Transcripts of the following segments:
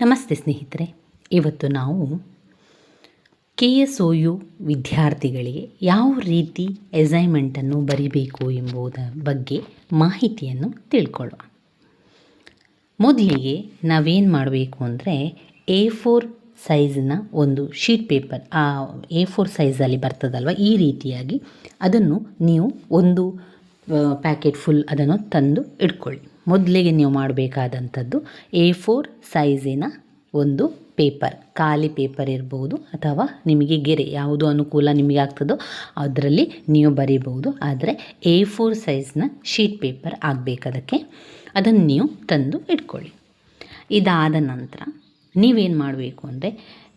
ನಮಸ್ತೆ ಸ್ನೇಹಿತರೆ, ಇವತ್ತು ನಾವು ಕೆ ಎಸ್ ಒ ಯು ವಿದ್ಯಾರ್ಥಿಗಳಿಗೆ ಯಾವ ರೀತಿ ಎಸೈನ್ಮೆಂಟನ್ನು ಬರಿಬೇಕು ಎಂಬುದರ ಬಗ್ಗೆ ಮಾಹಿತಿಯನ್ನು ತಿಳ್ಕೊಳ್ಳುವ ಮೊದಲಿಗೆ ನಾವೇನು ಮಾಡಬೇಕು ಅಂದರೆ ಎ ಫೋರ್ ಸೈಜ್ನ ಒಂದು ಶೀಟ್ ಪೇಪರ್ ಆ ಎ ಫೋರ್ ಸೈಜಲ್ಲಿ ಬರ್ತದಲ್ವ, ಈ ರೀತಿಯಾಗಿ ಅದನ್ನು ನೀವು ಒಂದು ಪ್ಯಾಕೆಟ್ ಫುಲ್ ಅದನ್ನು ತಂದು ಇಟ್ಕೊಳ್ಳಿ. ಮೊದಲಿಗೆ ನೀವು ಮಾಡಬೇಕಾದಂಥದ್ದು ಎ ಫೋರ್ ಸೈಜಿನ ಒಂದು ಪೇಪರ್ ಖಾಲಿ ಪೇಪರ್ ಇರ್ಬೋದು ಅಥವಾ ನಿಮಗೆ ಗೆರೆ ಯಾವುದು ಅನುಕೂಲ ನಿಮಗೆ ಆಗ್ತದೋ ಅದರಲ್ಲಿ ನೀವು ಬರೀಬಹುದು. ಆದರೆ ಎ ಫೋರ್ ಸೈಜ್ನ ಶೀಟ್ ಪೇಪರ್ ಆಗಬೇಕದಕ್ಕೆ ಅದನ್ನು ನೀವು ತಂದು ಇಟ್ಕೊಳ್ಳಿ. ಇದಾದ ನಂತರ ನೀವೇನು ಮಾಡಬೇಕು ಅಂದರೆ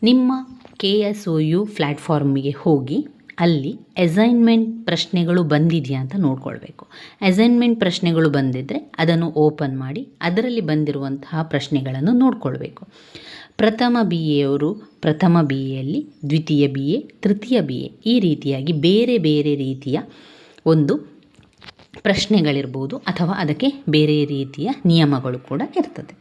ನಿಮ್ಮ ಕೆ ಎಸ್ ಒ ಯು ಪ್ಲ್ಯಾಟ್ಫಾರ್ಮಿಗೆ ಹೋಗಿ ಅಲ್ಲಿ ಅಸೈನ್ಮೆಂಟ್ ಪ್ರಶ್ನೆಗಳು ಬಂದಿದೆಯಾ ಅಂತ ನೋಡ್ಕೊಳ್ಬೇಕು. ಅಸೈನ್ಮೆಂಟ್ ಪ್ರಶ್ನೆಗಳು ಬಂದಿದ್ದರೆ ಅದನ್ನು ಓಪನ್ ಮಾಡಿ ಅದರಲ್ಲಿ ಬಂದಿರುವಂತಹ ಪ್ರಶ್ನೆಗಳನ್ನು ನೋಡ್ಕೊಳ್ಬೇಕು. ಪ್ರಥಮ ಬಿ ಎಯವರು ಪ್ರಥಮ ಬಿ ಎಯಲ್ಲಿ ದ್ವಿತೀಯ ಬಿ ಎ ತೃತೀಯ ಬಿ ಎ ಈ ರೀತಿಯಾಗಿ ಬೇರೆ ಬೇರೆ ರೀತಿಯ ಒಂದು ಪ್ರಶ್ನೆಗಳಿರ್ಬೋದು ಅಥವಾ ಅದಕ್ಕೆ ಬೇರೆ ರೀತಿಯ ನಿಯಮಗಳು ಕೂಡ ಇರ್ತದೆ.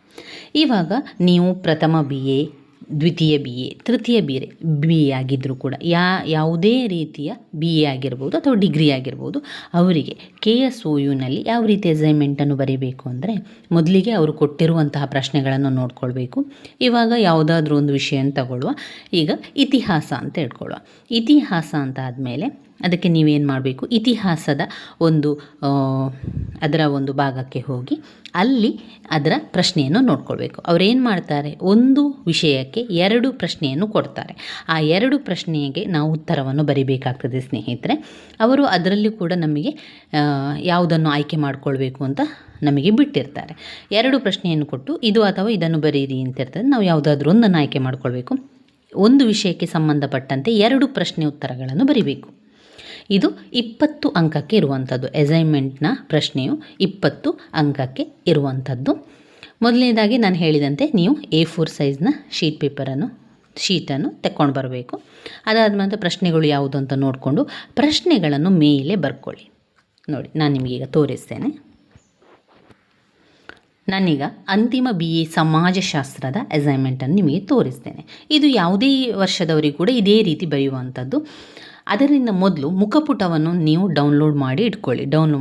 ಇವಾಗ ನೀವು ಪ್ರಥಮ ಬಿ ಎ ದ್ವಿತೀಯ ಬಿ ಎ ತೃತೀಯ ಬಿ ಎ ಬಿ ಎ ಆಗಿದ್ದರೂ ಕೂಡ ಯಾ, ಯಾವುದೇ ರೀತಿಯ ಬಿ ಎ ಆಗಿರ್ಬೋದು ಅಥವಾ ಡಿಗ್ರಿ ಆಗಿರ್ಬೋದು, ಅವರಿಗೆ ಕೆ ಎಸ್ ಒ ಯುನಲ್ಲಿ ಯಾವ ರೀತಿ ಅಸೈನ್ಮೆಂಟನ್ನು ಬರೀಬೇಕು ಅಂದರೆ ಮೊದಲಿಗೆ ಅವರು ಕೊಟ್ಟಿರುವಂತಹ ಪ್ರಶ್ನೆಗಳನ್ನು ನೋಡ್ಕೊಳ್ಬೇಕು. ಇವಾಗ ಯಾವುದಾದ್ರೂ ಒಂದು ವಿಷಯನ ತಗೊಳ್ಳುವ. ಈಗ ಇತಿಹಾಸ ಅಂತ ಹೇಳ್ಕೊಳ್ಳುವ. ಇತಿಹಾಸ ಅಂತ ಆದಮೇಲೆ ಅದಕ್ಕೆ ನೀವೇನು ಮಾಡಬೇಕು? ಇತಿಹಾಸದ ಒಂದು ಅದರ ಒಂದು ಭಾಗಕ್ಕೆ ಹೋಗಿ ಅಲ್ಲಿ ಅದರ ಪ್ರಶ್ನೆಯನ್ನು ನೋಡ್ಕೊಳ್ಬೇಕು. ಅವರೇನು ಮಾಡ್ತಾರೆ? ಒಂದು ವಿಷಯಕ್ಕೆ ಎರಡು ಪ್ರಶ್ನೆಯನ್ನು ಕೊಡ್ತಾರೆ. ಆ ಎರಡು ಪ್ರಶ್ನೆಗೆ ನಾವು ಉತ್ತರವನ್ನು ಬರಿಬೇಕಾಗ್ತದೆ ಸ್ನೇಹಿತರೆ. ಅವರು ಅದರಲ್ಲಿ ಕೂಡ ನಮಗೆ ಯಾವುದನ್ನು ಆಯ್ಕೆ ಮಾಡಿಕೊಳ್ಬೇಕು ಅಂತ ನಮಗೆ ಬಿಟ್ಟಿರ್ತಾರೆ. ಎರಡು ಪ್ರಶ್ನೆಯನ್ನು ಕೊಟ್ಟು, ಇದು ಅಥವಾ ಇದನ್ನು ಬರೀರಿ ಅಂತ ಇರ್ತದೆ. ನಾವು ಯಾವುದಾದ್ರೂ ಒಂದನ್ನು ಆಯ್ಕೆ ಮಾಡಿಕೊಳ್ಬೇಕು. ಒಂದು ವಿಷಯಕ್ಕೆ ಸಂಬಂಧಪಟ್ಟಂತೆ ಎರಡು ಪ್ರಶ್ನೆ ಉತ್ತರಗಳನ್ನು ಬರಿಬೇಕು. ಇದು ಇಪ್ಪತ್ತು ಅಂಕಕ್ಕೆ ಇರುವಂಥದ್ದು. ಅಸೈನ್ಮೆಂಟ್ನ ಪ್ರಶ್ನೆಯು ಇಪ್ಪತ್ತು ಅಂಕಕ್ಕೆ ಇರುವಂಥದ್ದು. ಮೊದಲನೇದಾಗಿ ನಾನು ಹೇಳಿದಂತೆ ನೀವು ಎ ಫೋರ್ ಸೈಜ್ನ ಶೀಟ್ ಪೇಪರನ್ನು ಶೀಟನ್ನು ತಕ್ಕೊಂಡು ಬರಬೇಕು. ಅದಾದ ನಂತರ ಪ್ರಶ್ನೆಗಳು ಯಾವುದು ಅಂತ ನೋಡಿಕೊಂಡು ಪ್ರಶ್ನೆಗಳನ್ನು ಮೇಲೆ ಬರ್ಕೊಳ್ಳಿ. ನೋಡಿ, ನಾನು ನಿಮಗೀಗ ತೋರಿಸ್ತೇನೆ. ನಾನೀಗ ಅಂತಿಮ ಬಿ ಎ ಸಮಾಜಶಾಸ್ತ್ರದ ಅಸೈನ್ಮೆಂಟನ್ನು ನಿಮಗೆ ತೋರಿಸ್ತೇನೆ. ಇದು ಯಾವುದೇ ವರ್ಷದವರಿಗೂ ಕೂಡ ಇದೇ ರೀತಿ ಬರೆಯುವಂಥದ್ದು. ಅದರಿಂದ ಮೊದಲು ಮುಖಪುಟವನ್ನು ನೀವು ಡೌನ್ಲೋಡ್ ಮಾಡಿ ಇಟ್ಕೊಳ್ಳಿ. ಡೌನ್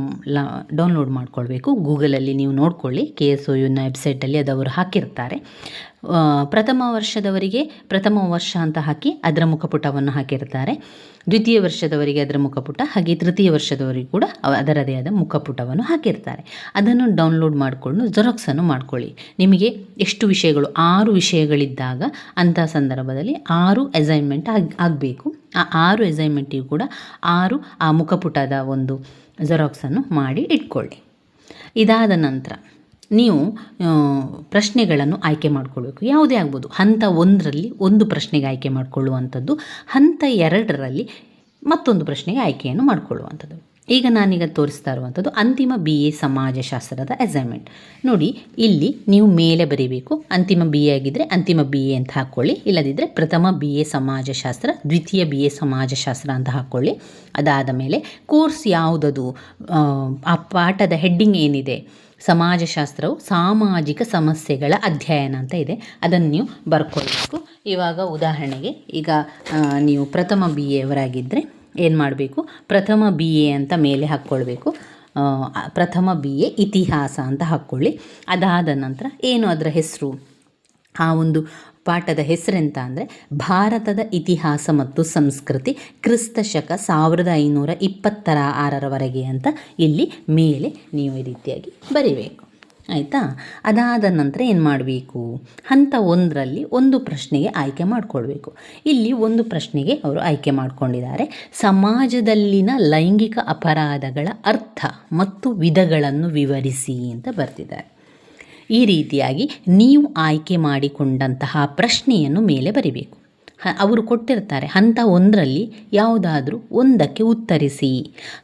ಡೌನ್ಲೋಡ್ ಮಾಡ್ಕೊಳ್ಬೇಕು. ಗೂಗಲಲ್ಲಿ ನೀವು ನೋಡ್ಕೊಳ್ಳಿ. ಕೆ ಎಸ್ ಒ ಯುನ ವೆಬ್ಸೈಟಲ್ಲಿ ಅದು ಅವರು ಹಾಕಿರ್ತಾರೆ. ಪ್ರಥಮ ವರ್ಷದವರಿಗೆ ಪ್ರಥಮ ವರ್ಷ ಅಂತ ಹಾಕಿ ಅದರ ಮುಖಪುಟವನ್ನು ಹಾಕಿರ್ತಾರೆ. ದ್ವಿತೀಯ ವರ್ಷದವರಿಗೆ ಅದರ ಮುಖಪುಟ, ಹಾಗೆ ತೃತೀಯ ವರ್ಷದವರಿಗೆ ಕೂಡ ಅದರದೇ ಆದ ಮುಖಪುಟವನ್ನು ಹಾಕಿರ್ತಾರೆ. ಅದನ್ನು ಡೌನ್ಲೋಡ್ ಮಾಡಿಕೊಂಡು ಜೆರಾಕ್ಸನ್ನು ಮಾಡ್ಕೊಳ್ಳಿ. ನಿಮಗೆ ಎಷ್ಟು ವಿಷಯಗಳು, ಆರು ವಿಷಯಗಳಿದ್ದಾಗ ಅಂಥ ಸಂದರ್ಭದಲ್ಲಿ ಆರು ಅಸೈನ್ಮೆಂಟ್ ಆಗಿ, ಆಗಬೇಕು. ಆ ಆರು ಅಸೈನ್ಮೆಂಟಿಗೂ ಕೂಡ ಆರು ಆ ಮುಖಪುಟದ ಒಂದು ಜೆರಾಕ್ಸನ್ನು ಮಾಡಿ ಇಟ್ಕೊಳ್ಳಿ. ಇದಾದ ನಂತರ ನೀವು ಪ್ರಶ್ನೆಗಳನ್ನು ಆಯ್ಕೆ ಮಾಡಿಕೊಳ್ಬೇಕು. ಯಾವುದೇ ಆಗ್ಬೋದು. ಹಂತ ಒಂದರಲ್ಲಿ ಒಂದು ಪ್ರಶ್ನೆಗೆ ಆಯ್ಕೆ ಮಾಡಿಕೊಳ್ಳುವಂಥದ್ದು, ಹಂತ ಎರಡರಲ್ಲಿ ಮತ್ತೊಂದು ಪ್ರಶ್ನೆಗೆ ಆಯ್ಕೆಯನ್ನು ಮಾಡಿಕೊಳ್ಳುವಂಥದ್ದು. ಈಗ ನಾನೀಗ ತೋರಿಸ್ತಾ ಇರುವಂಥದ್ದು ಅಂತಿಮ ಬಿ ಎ ಸಮಾಜಶಾಸ್ತ್ರದ ಅಸೈನ್ಮೆಂಟ್ ನೋಡಿ, ಇಲ್ಲಿ ನೀವು ಮೇಲೆ ಬರೀಬೇಕು. ಅಂತಿಮ ಬಿ ಎ ಆಗಿದ್ದರೆ ಅಂತಿಮ ಬಿ ಎ ಅಂತ ಹಾಕ್ಕೊಳ್ಳಿ ಇಲ್ಲದಿದ್ದರೆ ಪ್ರಥಮ ಬಿ ಎ ಸಮಾಜಶಾಸ್ತ್ರ, ದ್ವಿತೀಯ ಬಿ ಎ ಸಮಾಜಶಾಸ್ತ್ರ ಅಂತ ಹಾಕ್ಕೊಳ್ಳಿ ಅದಾದ ಮೇಲೆ ಕೋರ್ಸ್ ಯಾವುದದು? ಆ ಪಾಠದ ಹೆಡ್ಡಿಂಗ್ ಏನಿದೆ? ಸಮಾಜಶಾಸ್ತ್ರವು ಸಾಮಾಜಿಕ ಸಮಸ್ಯೆಗಳ ಅಧ್ಯಯನ ಅಂತ ಇದೆ. ಅದನ್ನು ನೀವು ಬರ್ಕೊಳ್ಬೇಕು. ಇವಾಗ ಉದಾಹರಣೆಗೆ ಈಗ ನೀವು ಪ್ರಥಮ ಬಿ ಎವರಾಗಿದ್ದರೆ ಏನು ಮಾಡಬೇಕು? ಪ್ರಥಮ ಬಿ ಎ ಅಂತ ಮೇಲೆ ಹಾಕ್ಕೊಳ್ಬೇಕು. ಪ್ರಥಮ ಬಿ ಎ ಇತಿಹಾಸ ಅಂತ ಹಾಕ್ಕೊಳ್ಳಿ. ಅದಾದ ನಂತರ ಏನು ಅದರ ಹೆಸರು? ಆ ಒಂದು ಪಾಠದ ಹೆಸರೆಂತ ಅಂದರೆ ಭಾರತದ ಇತಿಹಾಸ ಮತ್ತು ಸಂಸ್ಕೃತಿ ಕ್ರಿಸ್ತ ಶಕ ಸಾವಿರದ ಐನೂರ ಇಪ್ಪತ್ತರ ಆರರವರೆಗೆ ಅಂತ ಇಲ್ಲಿ ಮೇಲೆ ನೀವು ಈ ರೀತಿಯಾಗಿ ಬರಿಬೇಕು. ಆಯಿತಾ? ಅದಾದ ನಂತರ ಏನು ಮಾಡಬೇಕು? ಹಂತ ಒಂದರಲ್ಲಿ ಒಂದು ಪ್ರಶ್ನೆಗೆ ಆಯ್ಕೆ ಮಾಡಿಕೊಳ್ಬೇಕು. ಇಲ್ಲಿ ಒಂದು ಪ್ರಶ್ನೆಗೆ ಅವರು ಆಯ್ಕೆ ಮಾಡಿಕೊಂಡಿದ್ದಾರೆ. ಸಮಾಜದಲ್ಲಿನ ಲೈಂಗಿಕ ಅಪರಾಧಗಳ ಅರ್ಥ ಮತ್ತು ವಿಧಗಳನ್ನು ವಿವರಿಸಿ ಅಂತ ಬರ್ತಿದ್ದಾರೆ. ಈ ರೀತಿಯಾಗಿ ನೀವು ಆಯ್ಕೆ ಮಾಡಿಕೊಂಡಂತಹ ಪ್ರಶ್ನೆಯನ್ನು ಮೇಲೆ ಬರಿಬೇಕು. ಅವರು ಕೊಟ್ಟಿರ್ತಾರೆ, ಹಂತ ಒಂದರಲ್ಲಿ ಯಾವುದಾದರೂ ಒಂದಕ್ಕೆ ಉತ್ತರಿಸಿ.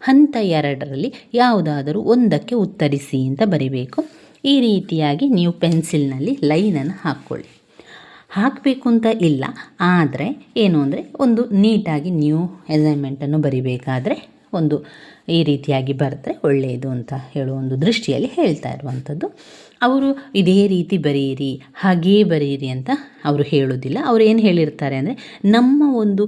ಹಂತ ಎರಡರಲ್ಲಿ ಯಾವುದಾದರೂ ಒಂದಕ್ಕೆ ಉತ್ತರಿಸಿ ಅಂತ ಬರಿಬೇಕು. ಈ ರೀತಿಯಾಗಿ ನೀವು ಪೆನ್ಸಿಲ್ನಲ್ಲಿ ಲೈನನ್ನು ಹಾಕ್ಕೊಳ್ಳಿ. ಹಾಕಬೇಕು ಅಂತ ಇಲ್ಲ, ಆದರೆ ಏನು ಅಂದರೆ ಒಂದು ನೀಟಾಗಿ ನೀವು ಅಸೈನ್ಮೆಂಟನ್ನು ಬರಿಬೇಕಾದ್ರೆ ಒಂದು ಈ ರೀತಿಯಾಗಿ ಬರೆದ್ರೆ ಒಳ್ಳೆಯದು ಅಂತ ಹೇಳುವ ಒಂದು ದೃಷ್ಟಿಯಲ್ಲಿ ಹೇಳ್ತಾ ಇರುವಂಥದ್ದು. ಅವರು ಇದೇ ರೀತಿ ಬರೆಯಿರಿ ಹಾಗೇ ಬರೆಯಿರಿ ಅಂತ ಅವರು ಹೇಳೋದಿಲ್ಲ. ಅವರು ಏನು ಹೇಳಿರ್ತಾರೆ ಅಂದರೆ, ನಮ್ಮ ಒಂದು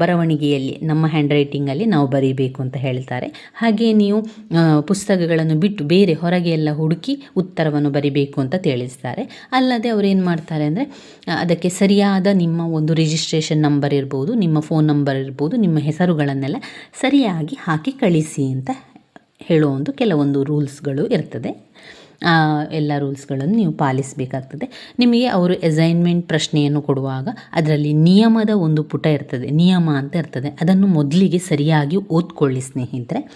ಬರವಣಿಗೆಯಲ್ಲಿ, ನಮ್ಮ ಹ್ಯಾಂಡ್ ರೈಟಿಂಗಲ್ಲಿ ನಾವು ಬರೀಬೇಕು ಅಂತ ಹೇಳ್ತಾರೆ. ಹಾಗೆ ನೀವು ಪುಸ್ತಕಗಳನ್ನು ಬಿಟ್ಟು ಬೇರೆ ಹೊರಗೆ ಎಲ್ಲ ಹುಡುಕಿ ಉತ್ತರವನ್ನು ಬರಿಬೇಕು ಅಂತ ತಿಳಿಸ್ತಾರೆ. ಅಲ್ಲದೆ ಅವರು ಏನು ಮಾಡ್ತಾರೆ ಅಂದರೆ, ಅದಕ್ಕೆ ಸರಿಯಾದ ನಿಮ್ಮ ಒಂದು ರಿಜಿಸ್ಟ್ರೇಷನ್ ನಂಬರ್ ಇರ್ಬೋದು, ನಿಮ್ಮ ಫೋನ್ ನಂಬರ್ ಇರ್ಬೋದು, ನಿಮ್ಮ ಹೆಸರುಗಳನ್ನೆಲ್ಲ ಸರಿಯಾಗಿ ಹಾಕಿ ಕಳಿಸಿ ಅಂತ ಹೇಳೋ ಒಂದು ಕೆಲವೊಂದು ರೂಲ್ಸ್ಗಳು ಇರ್ತದೆ. ಎಲ್ಲ ರೂಲ್ಸ್ಗಳನ್ನು ನೀವು ಪಾಲಿಸಬೇಕಾಗ್ತದೆ. ನಿಮಗೆ ಅವರು ಅಸೈನ್ಮೆಂಟ್ ಪ್ರಶ್ನೆಯನ್ನು ಕೊಡುವಾಗ ಅದರಲ್ಲಿ ನಿಯಮದ ಒಂದು ಪುಟ ಇರ್ತದೆ. ನಿಯಮ ಅಂತ ಇರ್ತದೆ. ಅದನ್ನು ಮೊದಲಿಗೆ ಸರಿಯಾಗಿ ಓದ್ಕೊಳ್ಳಿ ಸ್ನೇಹಿತರೆ.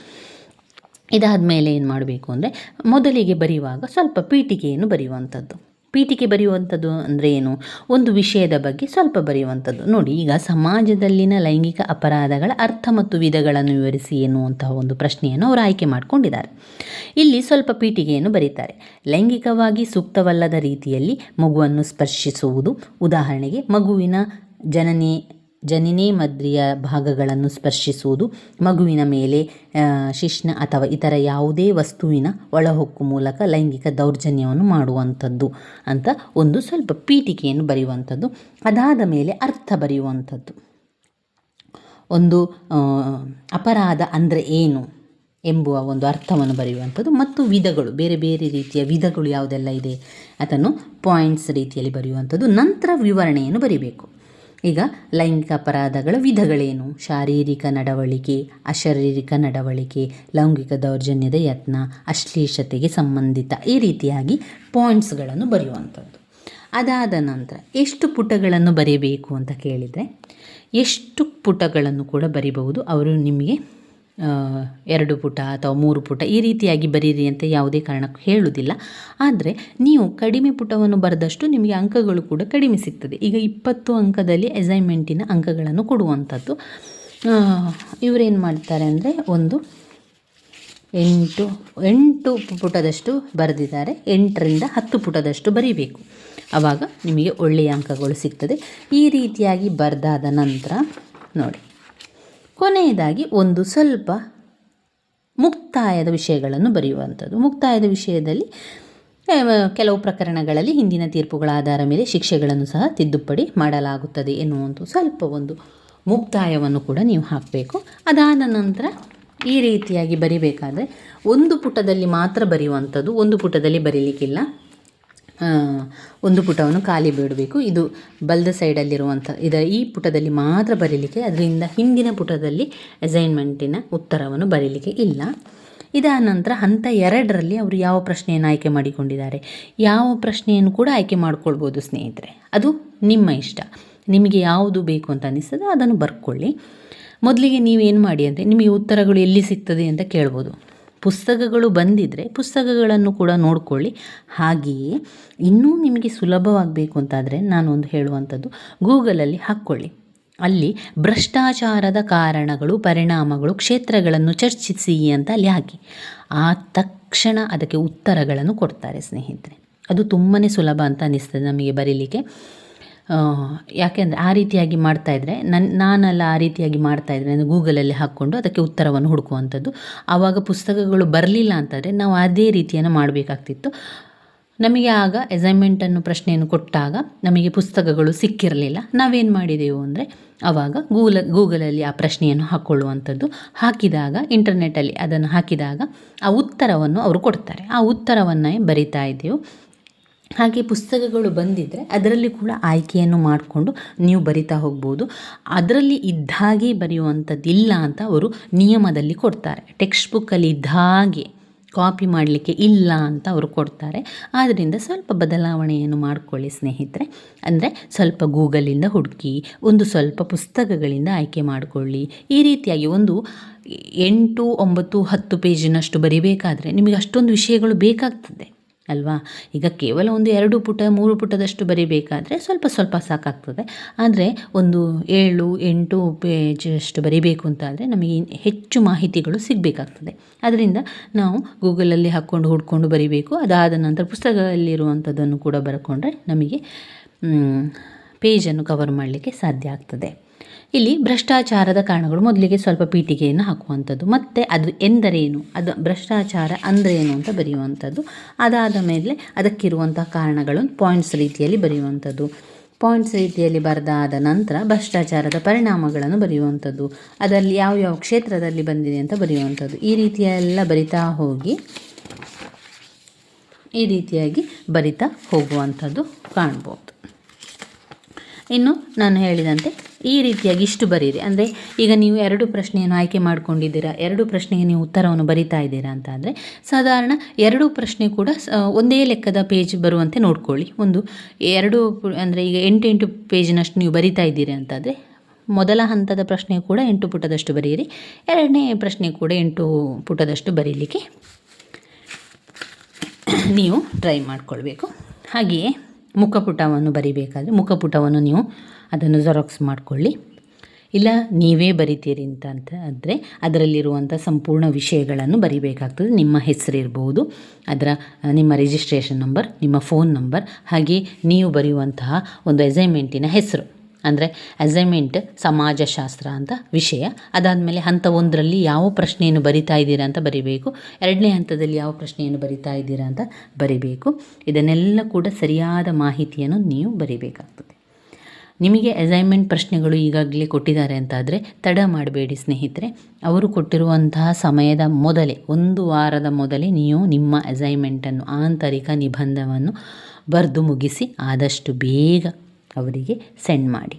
ಇದಾದ ಮೇಲೆ ಏನು ಮಾಡಬೇಕು ಅಂದರೆ ಮೊದಲಿಗೆ ಬರೆಯುವಾಗ ಸ್ವಲ್ಪ ಪೀಠಿಕೆಯನ್ನು ಬರೆಯುವಂಥದ್ದು. ಪೀಠಿಕೆ ಬರೆಯುವಂಥದ್ದು ಅಂದರೆ ಏನು? ಒಂದು ವಿಷಯದ ಬಗ್ಗೆ ಸ್ವಲ್ಪ ಬರೆಯುವಂಥದ್ದು. ನೋಡಿ, ಈಗ ಸಮಾಜದಲ್ಲಿನ ಲೈಂಗಿಕ ಅಪರಾಧಗಳ ಅರ್ಥ ಮತ್ತು ವಿಧಗಳನ್ನು ವಿವರಿಸಿ ಎನ್ನುವಂತಹ ಒಂದು ಪ್ರಶ್ನೆಯನ್ನು ಅವರು ಆಯ್ಕೆ ಮಾಡಿಕೊಂಡಿದ್ದಾರೆ. ಇಲ್ಲಿ ಸ್ವಲ್ಪ ಪೀಠಿಗೆಯನ್ನು ಬರೀತಾರೆ. ಲೈಂಗಿಕವಾಗಿ ಸೂಕ್ತವಲ್ಲದ ರೀತಿಯಲ್ಲಿ ಮಗುವನ್ನು ಸ್ಪರ್ಶಿಸುವುದು, ಉದಾಹರಣೆಗೆ ಮಗುವಿನ ಜನನಿ ಜನಿನೇ ಮದ್ರಿಯ ಭಾಗಗಳನ್ನು ಸ್ಪರ್ಶಿಸುವುದು, ಮಗುವಿನ ಮೇಲೆ ಶಿಶ್ನ ಅಥವಾ ಇತರ ಯಾವುದೇ ವಸ್ತುವಿನ ಒಳಹೊಕ್ಕು ಮೂಲಕ ಲೈಂಗಿಕ ದೌರ್ಜನ್ಯವನ್ನು ಮಾಡುವಂಥದ್ದು ಅಂತ ಒಂದು ಸ್ವಲ್ಪ ಪೀಠಿಕೆಯನ್ನು ಬರೆಯುವಂಥದ್ದು. ಅದಾದ ಮೇಲೆ ಅರ್ಥ ಬರೆಯುವಂಥದ್ದು. ಒಂದು ಅಪರಾಧ ಅಂದರೆ ಏನು ಎಂಬುವ ಒಂದು ಅರ್ಥವನ್ನು ಬರೆಯುವಂಥದ್ದು. ಮತ್ತು ವಿಧಗಳು, ಬೇರೆ ಬೇರೆ ರೀತಿಯ ವಿಧಗಳು ಯಾವುದೆಲ್ಲ ಇದೆ, ಅದನ್ನು ಪಾಯಿಂಟ್ಸ್ ರೀತಿಯಲ್ಲಿ ಬರೆಯುವಂಥದ್ದು. ನಂತರ ವಿವರಣೆಯನ್ನು ಬರೀಬೇಕು. ಈಗ ಲೈಂಗಿಕ ಅಪರಾಧಗಳ ವಿಧಗಳೇನು? ಶಾರೀರಿಕ ನಡವಳಿಕೆ, ಅಶಾರೀರಿಕ ನಡವಳಿಕೆ, ಲೈಂಗಿಕ ದೌರ್ಜನ್ಯದ ಯತ್ನ ಅಶ್ಲೀಷತೆಗೆ ಸಂಬಂಧಿತ ಈ ರೀತಿಯಾಗಿ ಪಾಯಿಂಟ್ಸ್ಗಳನ್ನು ಬರೆಯುವಂಥದ್ದು. ಅದಾದ ನಂತರ ಎಷ್ಟು ಪುಟಗಳನ್ನು ಬರೀಬೇಕು ಅಂತ ಕೇಳಿದರೆ, ಎಷ್ಟು ಪುಟಗಳನ್ನು ಕೂಡ ಬರಿಬಹುದು. ಅವರು ನಿಮಗೆ ಎರಡು ಪುಟ ಅಥವಾ ಮೂರು ಪುಟ ಈ ರೀತಿಯಾಗಿ ಬರೀರಿ ಅಂತ ಯಾವುದೇ ಕಾರಣಕ್ಕೂ ಹೇಳುವುದಿಲ್ಲ. ಆದರೆ ನೀವು ಕಡಿಮೆ ಪುಟವನ್ನು ಬರೆದಷ್ಟು ನಿಮಗೆ ಅಂಕಗಳು ಕೂಡ ಕಡಿಮೆ ಸಿಗ್ತದೆ. ಈಗ ಇಪ್ಪತ್ತು ಅಂಕದಲ್ಲಿ ಅಸೈನ್ಮೆಂಟಿನ ಅಂಕಗಳನ್ನು ಕೊಡುವಂಥದ್ದು ಇವರೇನು ಮಾಡ್ತಾರೆ ಅಂದರೆ ಒಂದು ಎಂಟು ಎಂಟು ಪುಟದಷ್ಟು ಬರೆದಿದ್ದಾರೆ. ಎಂಟರಿಂದ ಹತ್ತು ಪುಟದಷ್ಟು ಬರೀಬೇಕು. ಆವಾಗ ನಿಮಗೆ ಒಳ್ಳೆಯ ಅಂಕಗಳು ಸಿಗ್ತದೆ. ಈ ರೀತಿಯಾಗಿ ಬರೆದಾದ ನಂತರ ನೋಡಿ. ಕೊನೆಯದಾಗಿ ಒಂದು ಸ್ವಲ್ಪ ಮುಕ್ತಾಯದ ವಿಷಯಗಳನ್ನು ಬರೆಯುವಂಥದ್ದು. ಮುಕ್ತಾಯದ ವಿಷಯದಲ್ಲಿ ಕೆಲವು ಪ್ರಕರಣಗಳಲ್ಲಿ ಹಿಂದಿನ ತೀರ್ಪುಗಳ ಆಧಾರ ಮೇಲೆ ಶಿಕ್ಷೆಗಳನ್ನು ಸಹ ತಿದ್ದುಪಡಿ ಮಾಡಲಾಗುತ್ತದೆ ಎನ್ನುವಂಥ ಸ್ವಲ್ಪ ಒಂದು ಮುಕ್ತಾಯವನ್ನು ಕೂಡ ನೀವು ಹಾಕಬೇಕು. ಅದಾದ ನಂತರ ಈ ರೀತಿಯಾಗಿ ಬರಿಬೇಕಾದರೆ, ಒಂದು ಪುಟದಲ್ಲಿ ಮಾತ್ರ ಬರೆಯುವಂಥದ್ದು, ಒಂದು ಪುಟದಲ್ಲಿ ಬರೀಲಿಕ್ಕಿಲ್ಲ. ಒಂದು ಪುಟವನ್ನು ಖಾಲಿ ಬಿಡಬೇಕು. ಇದು ಬಲ್ದ ಸೈಡಲ್ಲಿರುವಂಥ, ಇದ ಈ ಪುಟದಲ್ಲಿ ಮಾತ್ರ ಬರೀಲಿಕ್ಕೆ, ಅದರಿಂದ ಹಿಂದಿನ ಪುಟದಲ್ಲಿ ಅಸೈನ್ಮೆಂಟಿನ ಉತ್ತರವನ್ನು ಬರೀಲಿಕ್ಕೆ ಇಲ್ಲ. ಇದಾದ ನಂತರ ಹಂತ ಎರಡರಲ್ಲಿ ಅವರು ಯಾವ ಪ್ರಶ್ನೆಯನ್ನು ಆಯ್ಕೆ ಮಾಡಿಕೊಂಡಿದ್ದಾರೆ. ಯಾವ ಪ್ರಶ್ನೆಯನ್ನು ಕೂಡ ಆಯ್ಕೆ ಮಾಡ್ಕೊಳ್ಬೋದು ಸ್ನೇಹಿತರೆ. ಅದು ನಿಮ್ಮ ಇಷ್ಟ. ನಿಮಗೆ ಯಾವುದು ಬೇಕು ಅಂತ ಅನ್ನಿಸ್ತದೆ, ಅದನ್ನು ಬರ್ಕೊಳ್ಳಿ. ಮೊದಲಿಗೆ ನೀವೇನು ಮಾಡಿ ಅಂದರೆ ನಿಮಗೆ ಉತ್ತರಗಳು ಎಲ್ಲಿ ಸಿಗ್ತದೆ ಅಂತ ಕೇಳ್ಬೋದು. ಪುಸ್ತಕಗಳು ಬಂದಿದ್ದರೆ ಪುಸ್ತಕಗಳನ್ನು ಕೂಡ ನೋಡ್ಕೊಳ್ಳಿ. ಹಾಗೆಯೇ ಇನ್ನೂ ನಿಮಗೆ ಸುಲಭವಾಗಬೇಕು ಅಂತಾದರೆ ನಾನು ಒಂದು ಹೇಳುವಂಥದ್ದು. ಗೂಗಲಲ್ಲಿ ಹಾಕ್ಕೊಳ್ಳಿ. ಅಲ್ಲಿ ಭ್ರಷ್ಟಾಚಾರದ ಕಾರಣಗಳು, ಪರಿಣಾಮಗಳು, ಕ್ಷೇತ್ರಗಳನ್ನು ಚರ್ಚಿಸಿ ಅಂತ ಅಲ್ಲಿ ಹಾಕಿ. ಆ ತಕ್ಷಣ ಅದಕ್ಕೆ ಉತ್ತರಗಳನ್ನು ಕೊಡ್ತಾರೆ ಸ್ನೇಹಿತರೆ. ಅದು ತುಂಬಾ ಸುಲಭ ಅಂತ ಅನ್ನಿಸ್ತದೆ ನಮಗೆ ಬರೀಲಿಕ್ಕೆ. ಯಾಕೆಂದರೆ ಆ ರೀತಿಯಾಗಿ ಮಾಡ್ತಾಯಿದ್ರೆ ನನ್ನ ನಾನೆಲ್ಲ ಆ ರೀತಿಯಾಗಿ ಮಾಡ್ತಾಯಿದ್ರೆ ಅಂದರೆ ಗೂಗಲಲ್ಲಿ ಹಾಕ್ಕೊಂಡು ಅದಕ್ಕೆ ಉತ್ತರವನ್ನು ಹುಡುಕುವಂಥದ್ದು. ಆವಾಗ ಪುಸ್ತಕಗಳು ಬರಲಿಲ್ಲ ಅಂತಂದರೆ ನಾವು ಅದೇ ರೀತಿಯನ್ನು ಮಾಡಬೇಕಾಗ್ತಿತ್ತು. ನಮಗೆ ಆಗ ಎಸೈನ್ಮೆಂಟನ್ನು ಪ್ರಶ್ನೆಯನ್ನು ಕೊಟ್ಟಾಗ ನಮಗೆ ಪುಸ್ತಕಗಳು ಸಿಕ್ಕಿರಲಿಲ್ಲ. ನಾವೇನು ಮಾಡಿದೆವು ಅಂದರೆ, ಆವಾಗ ಗೂಗಲ್, ಗೂಗಲಲ್ಲಿ ಆ ಪ್ರಶ್ನೆಯನ್ನು ಹಾಕ್ಕೊಳ್ಳುವಂಥದ್ದು ಹಾಕಿದಾಗ ಇಂಟರ್ನೆಟ್ಟಲ್ಲಿ ಅದನ್ನು ಹಾಕಿದಾಗ ಆ ಉತ್ತರವನ್ನು ಅವರು ಕೊಡ್ತಾರೆ. ಆ ಉತ್ತರವನ್ನೇ ಬರಿತಾ ಇದ್ದೆವು. ಹಾಗೆ ಪುಸ್ತಕಗಳು ಬಂದಿದ್ದರೆ ಅದರಲ್ಲಿ ಕೂಡ ಆಯ್ಕೆಯನ್ನು ಮಾಡಿಕೊಂಡು ನೀವು ಬರಿತಾ ಹೋಗ್ಬೋದು. ಅದರಲ್ಲಿ ಇದ್ದಾಗೆ ಬರೆಯುವಂಥದ್ದಿಲ್ಲ ಅಂತ ಅವರು ನಿಯಮದಲ್ಲಿ ಕೊಡ್ತಾರೆ. ಟೆಕ್ಸ್ಟ್ ಬುಕ್ಕಲ್ಲಿ ಇದ್ದಾಗೆ ಕಾಪಿ ಮಾಡಲಿಕ್ಕೆ ಇಲ್ಲ ಅಂತ ಅವರು ಕೊಡ್ತಾರೆ. ಆದ್ದರಿಂದ ಸ್ವಲ್ಪ ಬದಲಾವಣೆಯನ್ನು ಮಾಡಿಕೊಳ್ಳಿ ಸ್ನೇಹಿತರೆ. ಅಂದರೆ ಸ್ವಲ್ಪ ಗೂಗಲಿಂದ ಹುಡುಕಿ, ಒಂದು ಸ್ವಲ್ಪ ಪುಸ್ತಕಗಳಿಂದ ಆಯ್ಕೆ ಮಾಡಿಕೊಳ್ಳಿ. ಈ ರೀತಿಯಾಗಿ ಒಂದು ಎಂಟು, ಒಂಬತ್ತು, ಹತ್ತು ಪೇಜಿನಷ್ಟು ಬರಿಬೇಕಾದರೆ ನಿಮಗೆ ಅಷ್ಟೊಂದು ವಿಷಯಗಳು ಬೇಕಾಗ್ತದೆ. ಅಲ್ವಾ? ಈಗ ಕೇವಲ ಒಂದು ಎರಡು ಪುಟ, ಮೂರು ಪುಟದಷ್ಟು ಬರಿಬೇಕಾದ್ರೆ ಸ್ವಲ್ಪ ಸ್ವಲ್ಪ ಸಾಕಾಗ್ತದೆ. ಆದರೆ ಒಂದು ಏಳು, ಎಂಟು ಪೇಜಷ್ಟು ಬರಿಬೇಕು ಅಂತಾದರೆ ನಮಗೆ ಇನ್ ಹೆಚ್ಚು ಮಾಹಿತಿಗಳು ಸಿಗಬೇಕಾಗ್ತದೆ. ಅದರಿಂದ ನಾವು ಗೂಗಲಲ್ಲಿ ಹಾಕ್ಕೊಂಡು ಹುಡ್ಕೊಂಡು ಬರಿಬೇಕು. ಅದಾದ ನಂತರ ಪುಸ್ತಕದಲ್ಲಿರುವಂಥದ್ದನ್ನು ಕೂಡ ಬರ್ಕೊಂಡ್ರೆ ನಮಗೆ ಪೇಜನ್ನು ಕವರ್ ಮಾಡಲಿಕ್ಕೆ ಸಾಧ್ಯ ಆಗ್ತದೆ. ಇಲ್ಲಿ ಭ್ರಷ್ಟಾಚಾರದ ಕಾರಣಗಳು. ಮೊದಲಿಗೆ ಸ್ವಲ್ಪ ಪೀಠಿಗೆಯನ್ನು ಹಾಕುವಂಥದ್ದು. ಮತ್ತು ಅದು ಎಂದರೇನು? ಅದು ಭ್ರಷ್ಟಾಚಾರ ಅಂದರೆ ಏನು ಅಂತ ಬರೆಯುವಂಥದ್ದು. ಅದಾದ ಮೇಲೆ ಅದಕ್ಕಿರುವಂಥ ಕಾರಣಗಳನ್ನು ಪಾಯಿಂಟ್ಸ್ ರೀತಿಯಲ್ಲಿ ಬರೆಯುವಂಥದ್ದು. ಪಾಯಿಂಟ್ಸ್ ರೀತಿಯಲ್ಲಿ ಬರೆದಾದ ನಂತರ ಭ್ರಷ್ಟಾಚಾರದ ಪರಿಣಾಮಗಳನ್ನು ಬರೆಯುವಂಥದ್ದು. ಅದರಲ್ಲಿ ಯಾವ ಯಾವ ಕ್ಷೇತ್ರದಲ್ಲಿ ಬಂದಿದೆ ಅಂತ ಬರೆಯುವಂಥದ್ದು. ಈ ರೀತಿಯೆಲ್ಲ ಬರಿತಾ ಹೋಗಿ, ಈ ರೀತಿಯಾಗಿ ಬರಿತಾ ಹೋಗುವಂಥದ್ದು ಕಾಣ್ಬೋದು. ಇನ್ನು ನಾನು ಹೇಳಿದಂತೆ ಈ ರೀತಿಯಾಗಿ ಇಷ್ಟು ಬರೀರಿ. ಅಂದರೆ ಈಗ ನೀವು ಎರಡು ಪ್ರಶ್ನೆಯನ್ನು ಆಯ್ಕೆ ಮಾಡ್ಕೊಂಡಿದ್ದೀರಾ, ಎರಡು ಪ್ರಶ್ನೆಗೆ ನೀವು ಉತ್ತರವನ್ನು ಬರಿತಾ ಇದ್ದೀರಾ ಅಂತ ಅಂದರೆ ಸಾಧಾರಣ ಎರಡು ಪ್ರಶ್ನೆ ಕೂಡ ಒಂದೇ ಲೆಕ್ಕದ ಪೇಜ್ ಬರುವಂತೆ ನೋಡ್ಕೊಳ್ಳಿ. ಒಂದು ಎರಡು ಅಂದರೆ ಈಗ ಎಂಟು ಎಂಟು ಪೇಜಿನಷ್ಟು ನೀವು ಬರಿತಾ ಇದ್ದೀರಿ ಅಂತಾದರೆ ಮೊದಲ ಹಂತದ ಪ್ರಶ್ನೆ ಕೂಡ ಎಂಟು ಪುಟದಷ್ಟು ಬರೆಯಿರಿ ಎರಡನೇ ಪ್ರಶ್ನೆ ಕೂಡ ಎಂಟು ಪುಟದಷ್ಟು ಬರೀಲಿಕ್ಕೆ ನೀವು ಟ್ರೈ ಮಾಡಿಕೊಳ್ಬೇಕು. ಹಾಗೆಯೇ ಮುಖಪುಟವನ್ನು ಬರಿಬೇಕಾದ್ರೆ ಮುಖಪುಟವನ್ನು ನೀವು ಅದನ್ನು ಜೆರಾಕ್ಸ್ ಮಾಡಿಕೊಳ್ಳಿ. ಇಲ್ಲ, ನೀವೇ ಬರಿತೀರಿ ಅಂತ ಅಂತ ಅಂದರೆ ಅದರಲ್ಲಿರುವಂಥ ಸಂಪೂರ್ಣ ವಿಷಯಗಳನ್ನು ಬರಿಬೇಕಾಗ್ತದೆ. ನಿಮ್ಮ ಹೆಸರಿರ್ಬೋದು, ಅದರ ನಿಮ್ಮ ರಿಜಿಸ್ಟ್ರೇಷನ್ ನಂಬರ್ ನಿಮ್ಮ ಫೋನ್ ನಂಬರ್ ಹಾಗೆ ನೀವು ಬರೆಯುವಂತಹ ಒಂದು ಅಸೈನ್ಮೆಂಟಿನ ಹೆಸರು. ಅಂದರೆ ಅಸೈನ್ಮೆಂಟ್ ಸಮಾಜಶಾಸ್ತ್ರ ಅಂತ ವಿಷಯ. ಅದಾದಮೇಲೆ ಹಂತ ಒಂದರಲ್ಲಿ ಯಾವ ಪ್ರಶ್ನೆಯನ್ನು ಬರಿತಾ ಇದ್ದೀರಾ ಅಂತ ಬರಿಬೇಕು. ಎರಡನೇ ಹಂತದಲ್ಲಿ ಯಾವ ಪ್ರಶ್ನೆಯನ್ನು ಬರಿತಾ ಇದ್ದೀರಾ ಅಂತ ಬರಿಬೇಕು. ಇದನ್ನೆಲ್ಲ ಕೂಡ ಸರಿಯಾದ ಮಾಹಿತಿಯನ್ನು ನೀವು ಬರಿಬೇಕಾಗ್ತದೆ. ನಿಮಗೆ ಅಸೈನ್ಮೆಂಟ್ ಪ್ರಶ್ನೆಗಳು ಈಗಾಗಲೇ ಕೊಟ್ಟಿದ್ದಾರೆ ಅಂತಾದರೆ ತಡ ಮಾಡಬೇಡಿ ಸ್ನೇಹಿತರೆ. ಅವರು ಕೊಟ್ಟಿರುವಂತಹ ಸಮಯದ ಮೊದಲೇ, ಒಂದು ವಾರದ ಮೊದಲೇ ನೀವು ನಿಮ್ಮ ಅಸೈನ್ಮೆಂಟನ್ನು ಆಂತರಿಕ ನಿಬಂಧವನ್ನು ಬರೆದು ಮುಗಿಸಿ ಆದಷ್ಟು ಬೇಗ ಅವರಿಗೆ ಸೆಂಡ್ ಮಾಡಿ.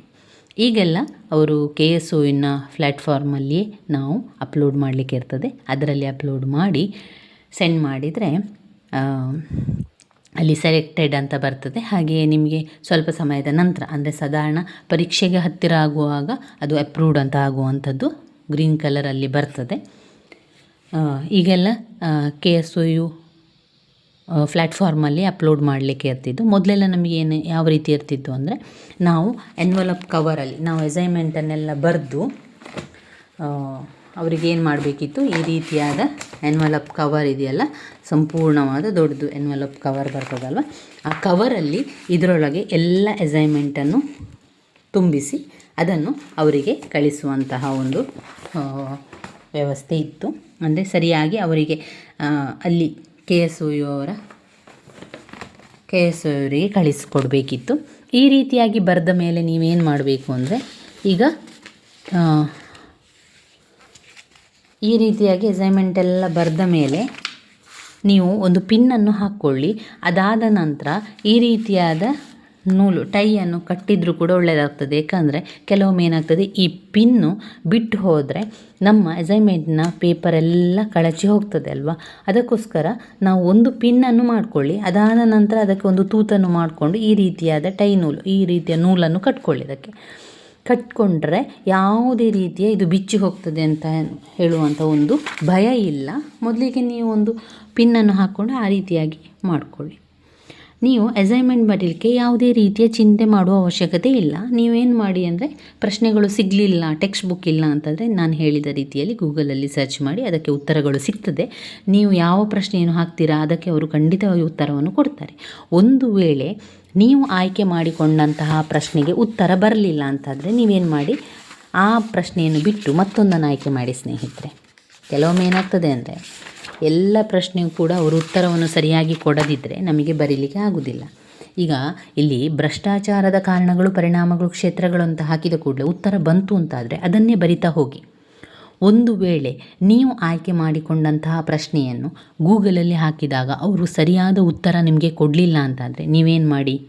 ಈಗೆಲ್ಲ ಅವರು ಕೆ ಎಸ್ ಒವಿನ ಪ್ಲ್ಯಾಟ್ಫಾರ್ಮಲ್ಲಿಯೇ ನಾವು ಅಪ್ಲೋಡ್ ಮಾಡಲಿಕ್ಕೆ ಇರ್ತದೆ. ಅದರಲ್ಲಿ ಅಪ್ಲೋಡ್ ಮಾಡಿ ಸೆಂಡ್ ಮಾಡಿದರೆ ಅಲ್ಲಿ ಸೆಲೆಕ್ಟೆಡ್ ಅಂತ ಬರ್ತದೆ. ಹಾಗೆಯೇ ನಿಮಗೆ ಸ್ವಲ್ಪ ಸಮಯದ ನಂತರ, ಅಂದರೆ ಸಾಧಾರಣ ಪರೀಕ್ಷೆಗೆ ಹತ್ತಿರ ಆಗುವಾಗ ಅದು ಅಪ್ರೂವ್ಡ್ ಅಂತ ಆಗುವಂಥದ್ದು ಗ್ರೀನ್ ಕಲರಲ್ಲಿ ಬರ್ತದೆ. ಈಗೆಲ್ಲ ಕೆ ಎಸ್ ಒ ಯು ಪ್ಲ್ಯಾಟ್ಫಾರ್ಮಲ್ಲಿ ಅಪ್ಲೋಡ್ ಮಾಡಲಿಕ್ಕೆ ಇರ್ತಿದ್ದು. ಮೊದಲೆಲ್ಲ ನಮಗೆ ಏನು, ಯಾವ ರೀತಿ ಇರ್ತಿತ್ತು ಅಂದರೆ, ನಾವು ಎನ್ವಲಪ್ ಕವರಲ್ಲಿ ನಾವು ಅಸೈನ್ಮೆಂಟನ್ನೆಲ್ಲ ಬರೆದು ಅವರಿಗೆ ಏನು ಮಾಡಬೇಕಿತ್ತು? ಈ ರೀತಿಯಾದ ಎನ್ವಲಪ್ ಕವರ್ ಇದೆಯಲ್ಲ? ಸಂಪೂರ್ಣವಾದ ದೊಡ್ಡದು ಎನ್ವಲಪ್ ಕವರ್ ಬರ್ತದಲ್ವ? ಆ ಕವರಲ್ಲಿ ಇದರೊಳಗೆ ಎಲ್ಲ ಎಸೈನ್ಮೆಂಟನ್ನು ತುಂಬಿಸಿ ಅದನ್ನು ಅವರಿಗೆ ಕಳಿಸುವಂತಹ ಒಂದು ವ್ಯವಸ್ಥೆ ಇತ್ತು. ಅಂದರೆ ಸರಿಯಾಗಿ ಅವರಿಗೆ ಅಲ್ಲಿ ಕೆ ಎಸ್ ಅವರ ಕೆ ಎಸ್ ಅವರಿಗೆ ಕಳಿಸಿಕೊಡ್ಬೇಕಿತ್ತು. ಈ ರೀತಿಯಾಗಿ ಬರೆದ ಮೇಲೆ ನೀವೇನು ಮಾಡಬೇಕು ಅಂದರೆ ಈಗ ಈ ರೀತಿಯಾಗಿ ಅಸೈನ್ಮೆಂಟ್ ಎಲ್ಲ ಬರೆದ ಮೇಲೆ ನೀವು ಒಂದು ಪಿನ್ನನ್ನು ಹಾಕ್ಕೊಳ್ಳಿ ಅದಾದ ನಂತರ ಈ ರೀತಿಯಾದ ನೂಲು ಟೈಯನ್ನು ಕಟ್ಟಿದರೂ ಕೂಡ ಒಳ್ಳೆಯದಾಗ್ತದೆ ಏಕೆಂದರೆ ಕೆಲವೊಮ್ಮೆ ಏನಾಗ್ತದೆ, ಈ ಪಿನ್ನು ಬಿಟ್ಟು ಹೋದರೆ ನಮ್ಮ ಅಸೈನ್ಮೆಂಟ್ನ ಪೇಪರ್ ಎಲ್ಲ ಕಳಚಿ ಹೋಗ್ತದೆ ಅಲ್ವಾ? ಅದಕ್ಕೋಸ್ಕರ ನಾವು ಒಂದು ಪಿನ್ನನ್ನು ಮಾಡಿಕೊಳ್ಳಿ. ಅದಾದ ನಂತರ ಅದಕ್ಕೆ ಒಂದು ತೂತನ್ನು ಮಾಡಿಕೊಂಡು ಈ ರೀತಿಯಾದ ಟೈ ನೂಲು, ಈ ರೀತಿಯ ನೂಲನ್ನು ಕಟ್ಕೊಳ್ಳಿ ಅದಕ್ಕೆ ಕಟ್ಕೊಂಡ್ರೆ ಯಾವುದೇ ರೀತಿಯ ಇದು ಬಿಚ್ಚಿ ಹೋಗ್ತದೆ ಅಂತ ಹೇಳುವಂಥ ಒಂದು ಭಯ ಇಲ್ಲ. ಮೊದಲಿಗೆ ನೀವು ಒಂದು ಪಿನ್ನನ್ನು ಹಾಕ್ಕೊಂಡು ಆ ರೀತಿಯಾಗಿ ಮಾಡಿಕೊಳ್ಳಿ. ನೀವು ಅಸೈನ್ಮೆಂಟ್ ಬರೀಲಿಕ್ಕೆ ಯಾವುದೇ ರೀತಿಯ ಚಿಂತೆ ಮಾಡುವ ಅವಶ್ಯಕತೆ ಇಲ್ಲ. ನೀವೇನು ಮಾಡಿ ಅಂದರೆ ಪ್ರಶ್ನೆಗಳು ಸಿಗಲಿಲ್ಲ ಟೆಕ್ಸ್ಟ್ ಬುಕ್ ಇಲ್ಲ ಅಂತಂದರೆ ನಾನು ಹೇಳಿದ ರೀತಿಯಲ್ಲಿ ಗೂಗಲಲ್ಲಿ ಸರ್ಚ್ ಮಾಡಿ ಅದಕ್ಕೆ ಉತ್ತರಗಳು ಸಿಗ್ತದೆ. ನೀವು ಯಾವ ಪ್ರಶ್ನೆಯನ್ನು ಹಾಕ್ತೀರಾ ಅದಕ್ಕೆ ಅವರು ಖಂಡಿತವಾಗಿ ಉತ್ತರವನ್ನು ಕೊಡ್ತಾರೆ. ಒಂದು ವೇಳೆ ನೀವು ಆಯ್ಕೆ ಮಾಡಿಕೊಂಡಂತಹ ಪ್ರಶ್ನೆಗೆ ಉತ್ತರ ಬರಲಿಲ್ಲ ಅಂತಾದರೆ ನೀವೇನು ಮಾಡಿ? ಆ ಪ್ರಶ್ನೆಯನ್ನು ಬಿಟ್ಟು ಮತ್ತೊಂದನ್ನು ಆಯ್ಕೆ ಮಾಡಿ ಸ್ನೇಹಿತರೆ. ಕೆಲವೊಮ್ಮೆ ಏನಾಗ್ತದೆ ಅಂದರೆ ಎಲ್ಲ ಪ್ರಶ್ನೆಯೂ ಕೂಡ ಅವರು ಉತ್ತರವನ್ನು ಸರಿಯಾಗಿ ಕೊಡದಿದ್ದರೆ ನಮಗೆ ಬರೀಲಿಕ್ಕೆ ಆಗುವುದಿಲ್ಲ ಈಗ ಇಲ್ಲಿ ಭ್ರಷ್ಟಾಚಾರದ ಕಾರಣಗಳು, ಪರಿಣಾಮಗಳು, ಕ್ಷೇತ್ರಗಳು ಅಂತ ಹಾಕಿದ ಕೂಡಲೇ ಉತ್ತರ ಬಂತು ಅಂತಾದರೆ ಅದನ್ನೇ ಬರಿತಾ ಹೋಗಿ. ಒಂದು ವೇಳೆ ನೀವು ಆಯ್ಕೆ ಮಾಡಿಕೊಂಡಂತಹ ಪ್ರಶ್ನೆಯನ್ನು ಗೂಗಲಲ್ಲಿ ಹಾಕಿದಾಗ ಅವರು ಸರಿಯಾದ ಉತ್ತರ ನಿಮಗೆ ಕೊಡಲಿಲ್ಲ ಅಂತಂದರೆ ನೀವೇನು ಮಾಡಿ?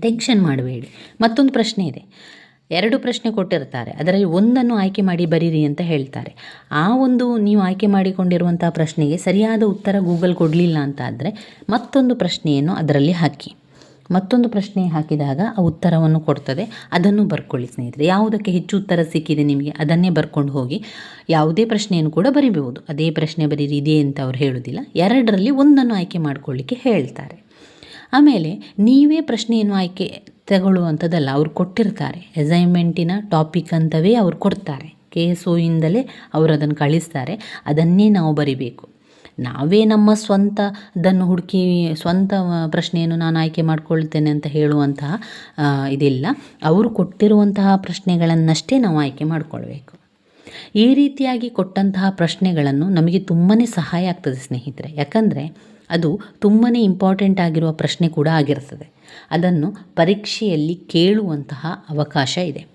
ಟೆನ್ಷನ್ ಮಾಡಬೇಡಿ. ಮತ್ತೊಂದು ಪ್ರಶ್ನೆ ಇದೆ. ಎರಡು ಪ್ರಶ್ನೆ ಕೊಟ್ಟಿರ್ತಾರೆ. ಅದರಲ್ಲಿ ಒಂದನ್ನು ಆಯ್ಕೆ ಮಾಡಿ ಬರೀರಿ ಅಂತ ಹೇಳ್ತಾರೆ. ಆ ಒಂದು ನೀವು ಆಯ್ಕೆ ಮಾಡಿಕೊಂಡಿರುವಂಥ ಪ್ರಶ್ನೆಗೆ ಸರಿಯಾದ ಉತ್ತರ ಗೂಗಲ್ ಕೊಡಲಿಲ್ಲ ಅಂತ ಆದರೆ ಮತ್ತೊಂದು ಪ್ರಶ್ನೆಯನ್ನು ಅದರಲ್ಲಿ ಹಾಕಿ. ಮತ್ತೊಂದು ಪ್ರಶ್ನೆ ಹಾಕಿದಾಗ ಆ ಉತ್ತರವನ್ನು ಕೊಡ್ತದೆ. ಅದನ್ನು ಬರ್ಕೊಳ್ಳಿ ಸ್ನೇಹಿತರೆ. ಯಾವುದಕ್ಕೆ ಹೆಚ್ಚು ಉತ್ತರ ಸಿಕ್ಕಿದೆ ನಿಮಗೆ? ಅದನ್ನೇ ಬರ್ಕೊಂಡು ಹೋಗಿ. ಯಾವುದೇ ಪ್ರಶ್ನೆಯನ್ನು ಕೂಡ ಬರಿಬಹುದು. ಅದೇ ಪ್ರಶ್ನೆ ಬರೀರಿ ಇದೆ ಅಂತ ಅವ್ರು ಹೇಳೋದಿಲ್ಲ. ಎರಡರಲ್ಲಿ ಒಂದನ್ನು ಆಯ್ಕೆ ಮಾಡಿಕೊಳ್ಳಿಕ್ಕೆ ಹೇಳ್ತಾರೆ. ಆಮೇಲೆ ನೀವೇ ಪ್ರಶ್ನೆಯನ್ನು ಆಯ್ಕೆ ತಗೊಳ್ಳುವಂಥದ್ದಲ್ಲ, ಅವರು ಕೊಟ್ಟಿರ್ತಾರೆ. ಅಸೈನ್ಮೆಂಟಿನ ಟಾಪಿಕ್ ಅಂತವೇ ಅವ್ರು ಕೊಡ್ತಾರೆ. ಕೆ ಎಸ್ ಒಯಿಂದಲೇ ಅವರು ಅದನ್ನು ಕಳಿಸ್ತಾರೆ. ಅದನ್ನೇ ನಾವು ಬರಿಬೇಕು. ನಾವೇ ನಮ್ಮ ಸ್ವಂತದನ್ನು ಹುಡುಕಿ ಸ್ವಂತ ಪ್ರಶ್ನೆಯನ್ನು ನಾನು ಆಯ್ಕೆ ಮಾಡಿಕೊಳ್ತೇನೆ ಅಂತ ಹೇಳುವಂತಹ ಇದಿಲ್ಲ. ಅವರು ಕೊಟ್ಟಿರುವಂತಹ ಪ್ರಶ್ನೆಗಳನ್ನಷ್ಟೇ ನಾವು ಆಯ್ಕೆ ಮಾಡಿಕೊಳ್ಬೇಕು. ಈ ರೀತಿಯಾಗಿ ಕೊಟ್ಟಂತಹ ಪ್ರಶ್ನೆಗಳನ್ನು ನಮಗೆ ತುಂಬಾ ಸಹಾಯ ಆಗ್ತದೆ ಸ್ನೇಹಿತರೆ. ಯಾಕಂದರೆ ಅದು ತುಂಬಾ ಇಂಪಾರ್ಟೆಂಟ್ ಆಗಿರುವ ಪ್ರಶ್ನೆ ಕೂಡ ಆಗಿರ್ತದೆ. ಅದನ್ನು ಪರೀಕ್ಷೆಯಲ್ಲಿ ಕೇಳುವಂತಹ ಅವಕಾಶ ಇದೆ.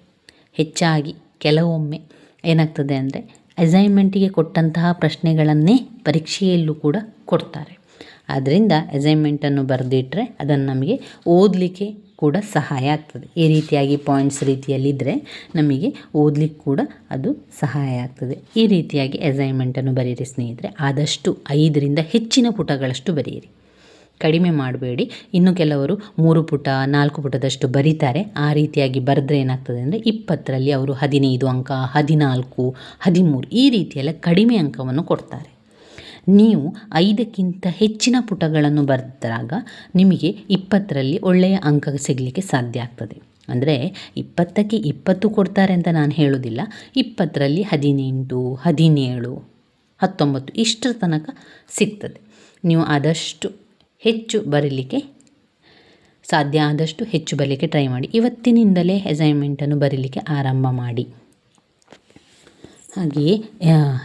ಹೆಚ್ಚಾಗಿ ಕೆಲವೊಮ್ಮೆ ಏನಾಗ್ತದೆ ಅಂದರೆ ಅಸೈನ್ಮೆಂಟಿಗೆ ಕೊಟ್ಟಂತಹ ಪ್ರಶ್ನೆಗಳನ್ನೇ ಪರೀಕ್ಷೆಯಲ್ಲೂ ಕೂಡ ಕೊಡ್ತಾರೆ. ಆದ್ದರಿಂದ ಅಸೈನ್ಮೆಂಟನ್ನು ಬರೆದಿಟ್ಟರೆ ಅದನ್ನು ನಮಗೆ ಓದಲಿಕ್ಕೆ ಕೂಡ ಸಹಾಯ ಆಗ್ತದೆ. ಈ ರೀತಿಯಾಗಿ ಪಾಯಿಂಟ್ಸ್ ರೀತಿಯಲ್ಲಿದ್ದರೆ ನಮಗೆ ಓದಲಿಕ್ಕೆ ಕೂಡ ಅದು ಸಹಾಯ ಆಗ್ತದೆ. ಈ ರೀತಿಯಾಗಿ ಅಸೈನ್ಮೆಂಟನ್ನು ಬರೀರಿ ಸ್ನೇಹಿತರೆ. ಆದಷ್ಟು ಐದರಿಂದ ಹೆಚ್ಚಿನ ಪುಟಗಳಷ್ಟು ಬರೆಯಿರಿ. ಕಡಿಮೆ ಮಾಡಬೇಡಿ. ಇನ್ನು ಕೆಲವರು ಮೂರು ಪುಟ, ನಾಲ್ಕು ಪುಟದಷ್ಟು ಬರೀತಾರೆ. ಆ ರೀತಿಯಾಗಿ ಬರೆದ್ರೆ ಏನಾಗ್ತದೆ ಅಂದರೆ ಇಪ್ಪತ್ತರಲ್ಲಿ ಅವರು ಹದಿನೈದು ಅಂಕ, ಹದಿನಾಲ್ಕು, ಹದಿಮೂರು ಈ ರೀತಿಯೆಲ್ಲ ಕಡಿಮೆ ಅಂಕವನ್ನು ಕೊಡ್ತಾರೆ. ನೀವು ಐದಕ್ಕಿಂತ ಹೆಚ್ಚಿನ ಪುಟಗಳನ್ನು ಬರೆದಾಗ ನಿಮಗೆ ಇಪ್ಪತ್ತರಲ್ಲಿ ಒಳ್ಳೆಯ ಅಂಕ ಸಿಗಲಿಕ್ಕೆ ಸಾಧ್ಯ ಆಗ್ತದೆ. ಅಂದರೆ ಇಪ್ಪತ್ತಕ್ಕೆ ಇಪ್ಪತ್ತು ಕೊಡ್ತಾರೆ ಅಂತ ನಾನು ಹೇಳೋದಿಲ್ಲ. ಇಪ್ಪತ್ತರಲ್ಲಿ ಹದಿನೆಂಟು, ಹದಿನೇಳು, ಹತ್ತೊಂಬತ್ತು ಇಷ್ಟರ ತನಕ ಸಿಗ್ತದೆ. ನೀವು ಆದಷ್ಟು ಹೆಚ್ಚು ಬರೀಲಿಕ್ಕೆ ಸಾಧ್ಯ ಆದಷ್ಟು ಹೆಚ್ಚು ಬರಲಿಕ್ಕೆ ಟ್ರೈ ಮಾಡಿ. ಇವತ್ತಿನಿಂದಲೇ ಅಸೈನ್ಮೆಂಟನ್ನು ಬರೀಲಿಕ್ಕೆ ಆರಂಭ ಮಾಡಿ. ಹಾಗೆಯೇ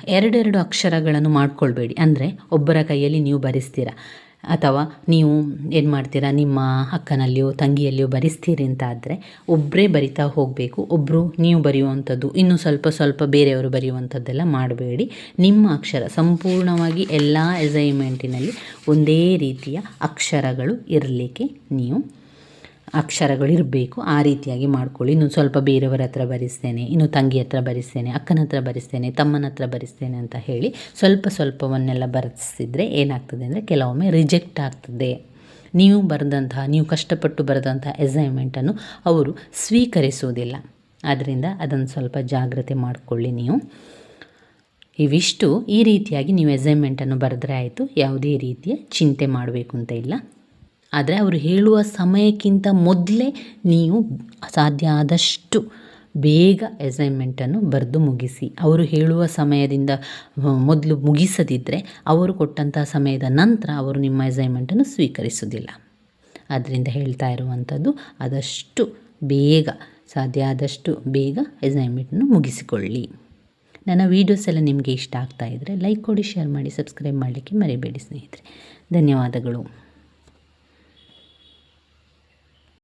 ಎರಡೆರಡು ಅಕ್ಷರಗಳನ್ನು ಮಾಡ್ಕೊಳ್ಬೇಡಿ. ಅಂದರೆ ಒಬ್ಬರ ಕೈಯಲ್ಲಿ ನೀವು ಬರೆಸ್ತೀರಾ. ಅಥವಾ ನೀವು ಏನು ಮಾಡ್ತೀರಾ? ನಿಮ್ಮ ಅಕ್ಕನಲ್ಲಿಯೋ, ತಂಗಿಯಲ್ಲಿಯೋ ಬರೆಸ್ತೀರಿ ಅಂತ ಆದರೆ ಒಬ್ಬರೇ ಬರಿತಾ ಹೋಗಬೇಕು. ಒಬ್ಬರು ನೀವು ಬರೆಯುವಂಥದ್ದು, ಇನ್ನೂ ಸ್ವಲ್ಪ ಸ್ವಲ್ಪ ಬೇರೆಯವರು ಬರೆಯುವಂಥದ್ದೆಲ್ಲ ಮಾಡಬೇಡಿ. ನಿಮ್ಮ ಅಕ್ಷರ, ಸಂಪೂರ್ಣವಾಗಿ ಎಲ್ಲ ಅಸೈನ್ಮೆಂಟಿನಲ್ಲಿ ಒಂದೇ ರೀತಿಯ ಅಕ್ಷರಗಳು ಇರಲಿಕ್ಕೆ ನೀವು ಅಕ್ಷರಗಳು ಇರಬೇಕು ಆ ರೀತಿಯಾಗಿ ಮಾಡ್ಕೊಳ್ಳಿ. ಇನ್ನು ಸ್ವಲ್ಪ ಬೇರೆಯವರ ಹತ್ರ ಬರೆಸ್ತೇನೆ, ಇನ್ನು ತಂಗಿ ಹತ್ರ ಬರೆಸ್ತೇನೆ, ಅಕ್ಕನ ಹತ್ರ ಬರೆಸ್ತೇನೆ, ತಮ್ಮನ ಹತ್ರ ಬರೆಸ್ತೇನೆ ಅಂತ ಹೇಳಿ ಸ್ವಲ್ಪ ಸ್ವಲ್ಪವನ್ನೆಲ್ಲ ಬರೆಸಿದ್ರೆ ಏನಾಗ್ತದೆ ಅಂದರೆ ಕೆಲವೊಮ್ಮೆ ರಿಜೆಕ್ಟ್ ಆಗ್ತದೆ. ನೀವು ಬರೆದಂತಹ, ನೀವು ಕಷ್ಟಪಟ್ಟು ಬರೆದಂತಹ ಅಸೈನ್ಮೆಂಟನ್ನು ಅವರು ಸ್ವೀಕರಿಸುವುದಿಲ್ಲ. ಆದ್ದರಿಂದ ಅದನ್ನು ಸ್ವಲ್ಪ ಜಾಗ್ರತೆ ಮಾಡಿಕೊಳ್ಳಿ ನೀವು. ಇವಿಷ್ಟು. ಈ ರೀತಿಯಾಗಿ ನೀವು ಅಸೈನ್ಮೆಂಟನ್ನು ಬರೆದ್ರೆ ಆಯಿತು. ಯಾವುದೇ ರೀತಿಯ ಚಿಂತೆ ಮಾಡಬೇಕು ಅಂತ ಇಲ್ಲ. ಆದರೆ ಅವರು ಹೇಳುವ ಸಮಯಕ್ಕಿಂತ ಮೊದಲೇ ನೀವು ಸಾಧ್ಯ ಆದಷ್ಟು ಬೇಗ ಅಸೈನ್ಮೆಂಟನ್ನು ಬರೆದು ಮುಗಿಸಿ. ಅವರು ಹೇಳುವ ಸಮಯದಿಂದ ಮೊದಲು ಮುಗಿಸದಿದ್ದರೆ ಅವರು ಕೊಟ್ಟಂಥ ಸಮಯದ ನಂತರ ಅವರು ನಿಮ್ಮ ಅಸೈನ್ಮೆಂಟನ್ನು ಸ್ವೀಕರಿಸುವುದಿಲ್ಲ. ಆದ್ದರಿಂದ ಹೇಳ್ತಾ ಇರುವಂಥದ್ದು ಆದಷ್ಟು ಬೇಗ, ಸಾಧ್ಯ ಆದಷ್ಟು ಬೇಗ ಅಸೈನ್ಮೆಂಟನ್ನು ಮುಗಿಸಿಕೊಳ್ಳಿ. ನನ್ನ ವೀಡಿಯೋಸ್ ಎಲ್ಲ ನಿಮಗೆ ಇಷ್ಟ ಆಗ್ತಾ ಇದ್ದರೆ ಲೈಕ್ ಕೊಡಿ ಶೇರ್ ಮಾಡಿ ಸಬ್ಸ್ಕ್ರೈಬ್ ಮಾಡಲಿಕ್ಕೆ ಮರಿಬೇಡಿ ಸ್ನೇಹಿತರೆ. ಧನ್ಯವಾದಗಳು.